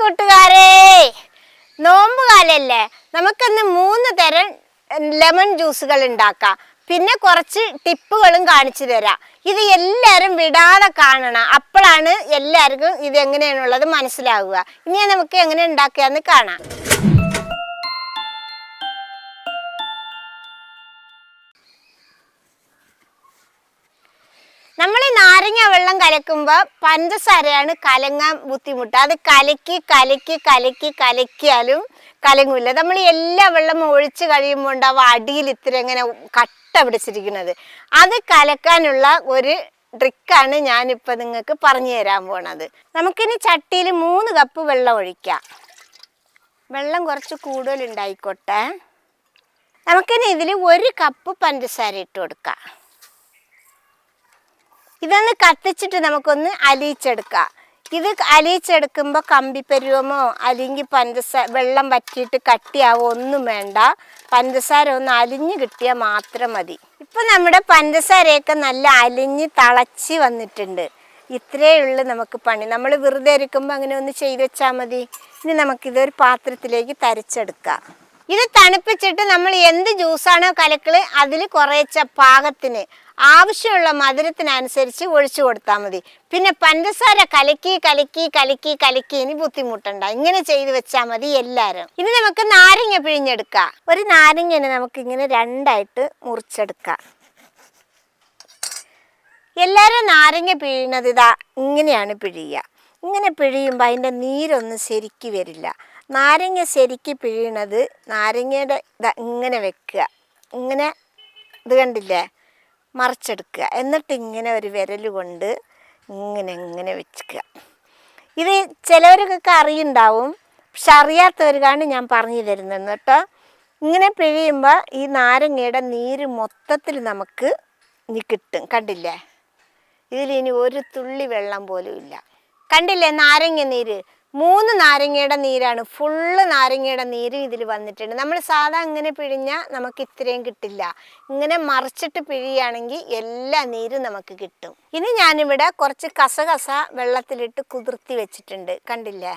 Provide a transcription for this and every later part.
കൂട്ടുകാരെ. നോമ്പ് കാലല്ലേ നമുക്കിന്ന് മൂന്ന് തരം ലെമൺ ജ്യൂസുകൾ ഉണ്ടാക്കാം. പിന്നെ കുറച്ച് ടിപ്പുകളും കാണിച്ചു തരാം. ഇത് എല്ലാവരും വിടാതെ കാണണം. അപ്പോഴാണ് എല്ലാവർക്കും ഇത് എങ്ങനെയാണുള്ളത് മനസ്സിലാവുക. ഇനി നമുക്ക് എങ്ങനെ ഉണ്ടാക്കുകയെന്ന് കാണാം. നാരങ്ങ വെള്ളം കലക്കുമ്പോൾ പഞ്ചസാരയാണ് കലങ്ങാൻ ബുദ്ധിമുട്ട്. അത് കലക്കി കലക്കി കലക്കി കലക്കിയാലും കലങ്ങൂല. നമ്മൾ എല്ലാ വെള്ളം ഒഴിച്ച് കഴിയുമ്പോൾ ഉണ്ടാവും അടിയിൽ ഇത്തിരി ഇങ്ങനെ കട്ട പിടിച്ചിരിക്കുന്നത്. അത് കലക്കാനുള്ള ഒരു ട്രിക്കാണ് ഞാനിപ്പോൾ നിങ്ങൾക്ക് പറഞ്ഞു തരാൻ പോണത്. നമുക്കിനി ചട്ടിയിൽ മൂന്ന് കപ്പ് വെള്ളം ഒഴിക്കാം. വെള്ളം കുറച്ച് കൂടുതലുണ്ടായിക്കോട്ടെ നമുക്കിനി ഇതിൽ ഒരു കപ്പ് പഞ്ചസാര ഇട്ട് കൊടുക്കാം. ഇതൊന്ന് കത്തിച്ചിട്ട് നമുക്കൊന്ന് അലിയിച്ചെടുക്കാം. ഇത് അലിയിച്ചെടുക്കുമ്പോൾ കമ്പിപ്പരുവമോ അല്ലെങ്കിൽ പഞ്ചസാര വെള്ളം വറ്റിയിട്ട് കട്ടിയാവോ ഒന്നും വേണ്ട. പഞ്ചസാര ഒന്ന് അലിഞ്ഞു കിട്ടിയാൽ മാത്രം മതി. ഇപ്പം നമ്മുടെ പഞ്ചസാരയൊക്കെ നല്ല അലിഞ്ഞ് തളച്ച് വന്നിട്ടുണ്ട്. ഇത്രയേ ഉള്ളൂ നമുക്ക് പണി. നമ്മൾ വെറുതെ ഇരിക്കുമ്പോൾ അങ്ങനെ ഒന്ന് ചെയ്ത് വെച്ചാൽ മതി. ഇനി നമുക്കിതൊരു പാത്രത്തിലേക്ക് തരിച്ചെടുക്കാം. ഇത് തണുപ്പിച്ചിട്ട് നമ്മൾ എന്ത് ജ്യൂസാണോ കലക്കൾ അതിൽ കുറേച്ച പാകത്തിന് ആവശ്യമുള്ള മധുരത്തിനനുസരിച്ച് ഒഴിച്ചു കൊടുത്താൽ മതി. പിന്നെ പഞ്ചസാര കലക്കി കലക്കി കലക്കി കലക്കി ഇനി ബുദ്ധിമുട്ടണ്ട. ഇങ്ങനെ ചെയ്ത് വെച്ചാൽ മതി എല്ലാവരും ഇനി നമുക്ക് നാരങ്ങ പിഴിഞ്ഞെടുക്കാം. ഒരു നാരങ്ങനെ നമുക്ക് ഇങ്ങനെ രണ്ടായിട്ട് മുറിച്ചെടുക്കാം. എല്ലാവരും നാരങ്ങ പിഴിയുന്നത് ഇതാ ഇങ്ങനെയാണ് പിഴിയുക. ഇങ്ങനെ പിഴിയുമ്പോൾ അതിന്റെ നീരൊന്നും ശരിക്ക് വരില്ല. നാരങ്ങ ശരിക്ക് പിഴിയണത് നാരങ്ങയുടെ ഇതാ ഇങ്ങനെ വെക്കുക. ഇങ്ങനെ ഇത് കണ്ടില്ലേ? മറിച്ചെടുക്കുക. എന്നിട്ട് ഇങ്ങനെ ഒരു വിരൽ കൊണ്ട് ഇങ്ങനെ ഇങ്ങനെ വെച്ചിക്കുക. ഇത് ചിലവർക്കൊക്കെ അറിയുണ്ടാവും. പക്ഷെ അറിയാത്തവർക്കാണ് ഞാൻ പറഞ്ഞു തരുന്നത് കേട്ടോ. ഇങ്ങനെ പിഴിയുമ്പോൾ ഈ നാരങ്ങയുടെ നീര് മൊത്തത്തിൽ നമുക്ക് ഇനി കിട്ടും. കണ്ടില്ലേ? ഇതിലിനി ഒരു തുള്ളി വെള്ളം പോലും ഇല്ല. കണ്ടില്ലേ നാരങ്ങ നീര്? മൂന്ന് നാരങ്ങയുടെ നീരാണ്. ഫുള്ള് നാരങ്ങയുടെ നീരും ഇതിൽ വന്നിട്ടുണ്ട്. നമ്മൾ സാധാ ഇങ്ങനെ പിഴിഞ്ഞാൽ നമുക്ക് ഇത്രയും കിട്ടില്ല. ഇങ്ങനെ മറിച്ചിട്ട് പിഴിയാണെങ്കിൽ എല്ലാ നീരും നമുക്ക് കിട്ടും. ഇനി ഞാനിവിടെ കുറച്ച് കസകസ വെള്ളത്തിലിട്ട് കുതിർത്തി വെച്ചിട്ടുണ്ട്. കണ്ടില്ലേ?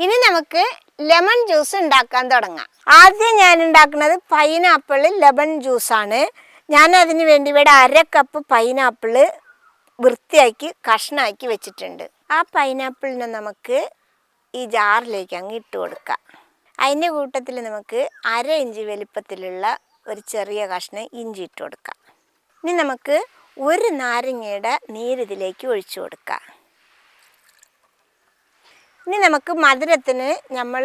ഇനി നമുക്ക് ലെമൺ ജ്യൂസ് ഉണ്ടാക്കാൻ തുടങ്ങാം. ആദ്യം ഞാൻ ഉണ്ടാക്കുന്നത് പൈനാപ്പിൾ ലെമൺ ജ്യൂസാണ്. ഞാൻ അതിന് വേണ്ടി ഇവിടെ അര കപ്പ് പൈനാപ്പിൾ വൃത്തിയാക്കി കഷ്ണാക്കി വെച്ചിട്ടുണ്ട്. ആ പൈനാപ്പിളിനെ നമുക്ക് ഈ ജാറിലേക്ക് അങ്ങ് ഇട്ട് കൊടുക്കാം. അതിന്റെ കൂട്ടത്തിൽ നമുക്ക് അര ഇഞ്ച് വലിപ്പത്തിലുള്ള ഒരു ചെറിയ കഷ്ണം ഇഞ്ചി ഇട്ട് കൊടുക്കാം. ഇനി നമുക്ക് ഒരു നാരങ്ങയുടെ നീര് ഇതിലേക്ക് ഒഴിച്ചു കൊടുക്കാം. ഇനി നമുക്ക് മധുരത്തിന് നമ്മൾ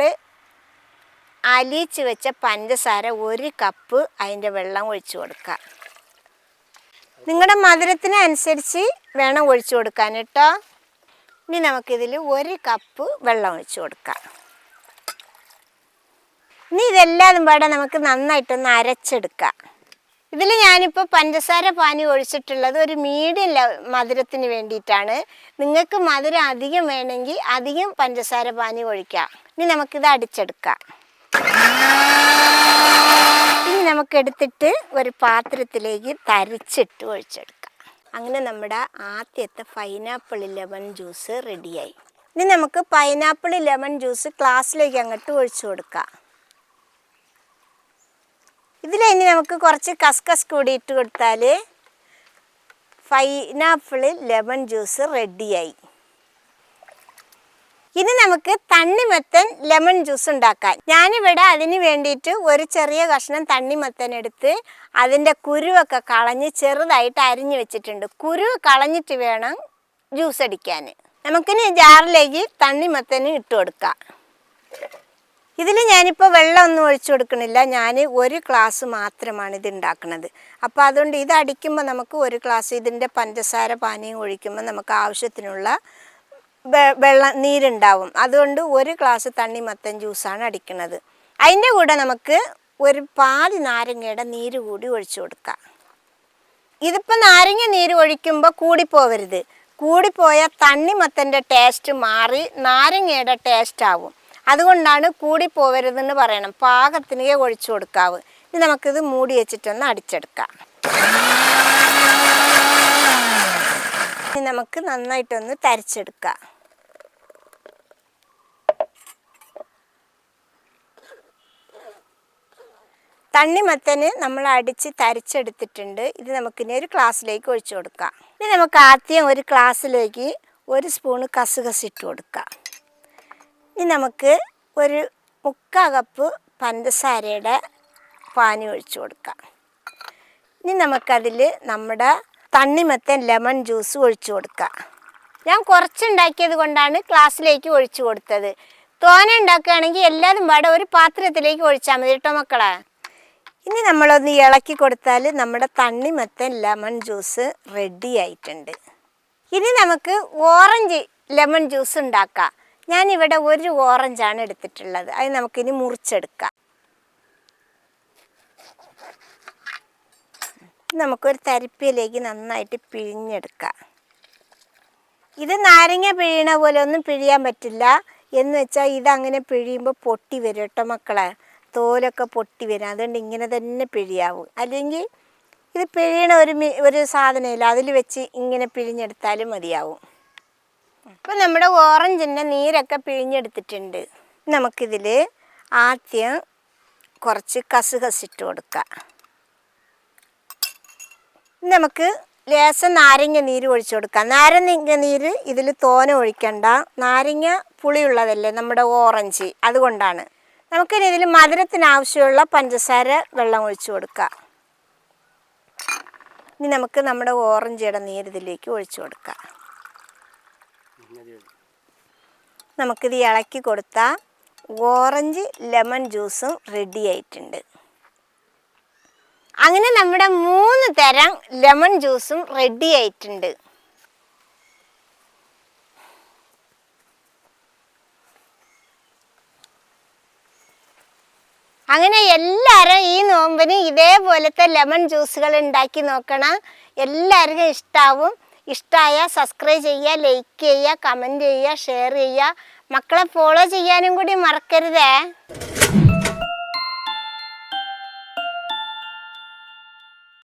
അലിയിച്ച് വെച്ച പഞ്ചസാര ഒരു കപ്പ് അതിന്റെ വെള്ളം ഒഴിച്ചു കൊടുക്കുക നിങ്ങളുടെ മധുരത്തിന് അനുസരിച്ച് വേണം ഒഴിച്ചു കൊടുക്കാൻ കേട്ടോ. ഇനി നമുക്കിതിൽ ഒരു കപ്പ് വെള്ളം ഒഴിച്ച് കൊടുക്കാം. ഇനി ഇതെല്ലാം പാടെ നമുക്ക് നന്നായിട്ടൊന്ന് അരച്ചെടുക്കാം. ഇതിൽ ഞാനിപ്പോൾ പഞ്ചസാര പാനി ഒഴിച്ചിട്ടുള്ളത് ഒരു മീഡിയം മധുരത്തിന് വേണ്ടിയിട്ടാണ്. നിങ്ങൾക്ക് മധുരം അധികം വേണമെങ്കിൽ അധികം പഞ്ചസാര പാനി ഒഴിക്കാം. ഇനി നമുക്കിത് അടിച്ചെടുക്കാം. ഇനി നമുക്ക് എടുത്തിട്ട് ഒരു പാത്രത്തിലേക്ക് തരിച്ചിട്ട് ഒഴിച്ചെടുക്കാം. അങ്ങനെ നമ്മുടെ ആദ്യത്തെ പൈനാപ്പിൾ ലെമൺ ജ്യൂസ് റെഡിയായി ഇനി നമുക്ക് പൈനാപ്പിൾ ലെമൺ ജ്യൂസ് ഗ്ലാസ്സിലേക്ക് അങ്ങോട്ട് ഒഴിച്ചു കൊടുക്കാം. ഇതിലിനി നമുക്ക് കുറച്ച് കസ്കസ് കൂടി ഇട്ട് കൊടുത്താൽ പൈനാപ്പിൾ ലെമൺ ജ്യൂസ് റെഡിയായി ഇനി നമുക്ക് തണ്ണിമത്തൻ ലെമൺ ജ്യൂസ് ഉണ്ടാക്കാൻ ഞാനിവിടെ അതിന് വേണ്ടിയിട്ട് ഒരു ചെറിയ കഷ്ണം തണ്ണിമത്തൻ എടുത്ത് അതിന്റെ കുരുവൊക്കെ കളഞ്ഞ് ചെറുതായിട്ട് അരിഞ്ഞു വെച്ചിട്ടുണ്ട്. കുരു കളഞ്ഞിട്ട് വേണം ജ്യൂസ് അടിക്കാൻ. നമുക്കിനി ജാറിലേക്ക് തണ്ണിമത്തന് ഇട്ട് കൊടുക്കാം. ഇതിൽ ഞാനിപ്പോൾ വെള്ളമൊന്നും ഒഴിച്ചു കൊടുക്കണില്ല. ഞാൻ ഒരു ഗ്ലാസ് മാത്രമാണ് ഇത് ഉണ്ടാക്കുന്നത്. അപ്പോൾ അതുകൊണ്ട് ഇത് അടിക്കുമ്പോൾ നമുക്ക് ഒരു ഗ്ലാസ് ഇതിന്റെ പഞ്ചസാര പാനീയം ഒഴിക്കുമ്പോൾ നമുക്ക് ആവശ്യത്തിനുള്ള വെള്ളം നീരുണ്ടാവും. അതുകൊണ്ട് ഒരു ഗ്ലാസ് തണ്ണിമത്തൻ ജ്യൂസാണ് അടിക്കുന്നത്. അതിന്റെ കൂടെ നമുക്ക് ഒരു പാതി നാരങ്ങയുടെ നീര് കൂടി ഒഴിച്ചു കൊടുക്കാം. ഇതിപ്പോൾ നാരങ്ങ നീര് ഒഴിക്കുമ്പോൾ കൂടിപ്പോവരുത്. കൂടിപ്പോയാൽ തണ്ണിമത്തന്റെ ടേസ്റ്റ് മാറി നാരങ്ങയുടെ ടേസ്റ്റ് ആവും. അതുകൊണ്ടാണ് കൂടിപ്പോവരുതെന്ന് പറയണം. പാകത്തിനേ ഒഴിച്ചു കൊടുക്കാവ്. ഇനി നമുക്കിത് മൂടി വെച്ചിട്ടൊന്ന് അടിച്ചെടുക്കാം. ഇനി നമുക്ക് നന്നായിട്ടൊന്ന് തരച്ചെടുക്കാം. തണ്ണിമത്തന് നമ്മൾ അടിച്ച് തരിച്ചെടുത്തിട്ടുണ്ട്. ഇത് നമുക്കിനി ഒരു ഗ്ലാസ്സിലേക്ക് ഒഴിച്ചു കൊടുക്കാം. ഇനി നമുക്ക് ആദ്യം ഒരു ഗ്ലാസ്സിലേക്ക് ഒരു സ്പൂണ് കസുകസ് ഇട്ട് കൊടുക്കാം. ഇനി നമുക്ക് ഒരു മുക്കാ കപ്പ് പഞ്ചസാരയുടെ പാനി ഒഴിച്ചു കൊടുക്കാം. ഇനി നമുക്കതിൽ നമ്മുടെ തണ്ണിമത്തൻ ലെമൺ ജ്യൂസ് ഒഴിച്ചു കൊടുക്കുക ഞാൻ കുറച്ചുണ്ടാക്കിയത് കൊണ്ടാണ് ക്ലാസ്സിലേക്ക് ഒഴിച്ചു കൊടുത്തത്. തോന ഉണ്ടാക്കുകയാണെങ്കിൽ എല്ലാതും പാടെ ഒരു പാത്രത്തിലേക്ക് ഒഴിച്ചാൽ മതി കേട്ടോ മക്കളെ. ഇനി നമ്മളൊന്ന് ഇളക്കി കൊടുത്താൽ നമ്മുടെ തണ്ണിമത്തൻ ലെമൺ ജ്യൂസ് റെഡി ആയിട്ടുണ്ട്. ഇനി നമുക്ക് ഓറഞ്ച് ലെമൺ ജ്യൂസ് ഉണ്ടാക്കാം. ഞാനിവിടെ ഒരു ഓറഞ്ചാണ് എടുത്തിട്ടുള്ളത്. അത് നമുക്കിനി മുറിച്ചെടുക്കാം. നമുക്കൊരു തരിപ്പിയിലേക്ക് നന്നായിട്ട് പിഴിഞ്ഞെടുക്കാം. ഇത് നാരങ്ങ പിഴിയണ പോലെ ഒന്നും പിഴിയാൻ പറ്റില്ല. എന്ന് വെച്ചാൽ ഇതങ്ങനെ പിഴിയുമ്പോൾ പൊട്ടി വരും കേട്ടോ മക്കളെ. തോലൊക്കെ പൊട്ടി വരും. അതുകൊണ്ട് ഇങ്ങനെ തന്നെ പിഴിയാവും. അല്ലെങ്കിൽ ഇത് പിഴിയണ ഒരു ഒരു സാധനമില്ല. അതിൽ വെച്ച് ഇങ്ങനെ പിഴിഞ്ഞെടുത്താലും മതിയാവും. ഇപ്പം നമ്മുടെ ഓറഞ്ചിന്റെ നീരൊക്കെ പിഴിഞ്ഞെടുത്തിട്ടുണ്ട്. നമുക്കിതിൽ ആദ്യം കുറച്ച് കസുകസിട്ട് കൊടുക്കാം. നമുക്ക് ലേശം നാരങ്ങ നീര് ഒഴിച്ചു കൊടുക്കാം. നാരങ്ങ നീര് ഇതിൽ തോന ഒഴിക്കണ്ട. നാരങ്ങ പുളിയുള്ളതല്ലേ നമ്മുടെ ഓറഞ്ച് അതുകൊണ്ടാണ്. നമുക്കിനി ഇതിൽ മധുരത്തിന് ആവശ്യമുള്ള പഞ്ചസാര വെള്ളം ഒഴിച്ചു കൊടുക്കാം. ഇനി നമുക്ക് നമ്മുടെ ഓറഞ്ചിയുടെ നീര് ഇതിലേക്ക് ഒഴിച്ചു കൊടുക്കാം. നമുക്കിത് ഇളക്കി കൊടുത്താൽ ഓറഞ്ച് ലെമൺ ജ്യൂസും റെഡി ആയിട്ടുണ്ട്. അങ്ങനെ നമ്മുടെ മൂന്ന് തരം ലെമൺ ജ്യൂസും റെഡി ആയിട്ടുണ്ട്. അങ്ങനെ എല്ലാവരും ഈ നോമ്പിന് ഇതേപോലത്തെ ലെമൺ ജ്യൂസുകൾ ഉണ്ടാക്കി നോക്കണം. എല്ലാവർക്കും ഇഷ്ടാവും. ഇഷ്ടമായ സബ്സ്ക്രൈബ് ചെയ്യുക ലൈക്ക് ചെയ്യുക കമന്റ് ചെയ്യുക ഷെയർ ചെയ്യുക. മക്കളെ ഫോളോ ചെയ്യാനും കൂടി മറക്കരുതേ.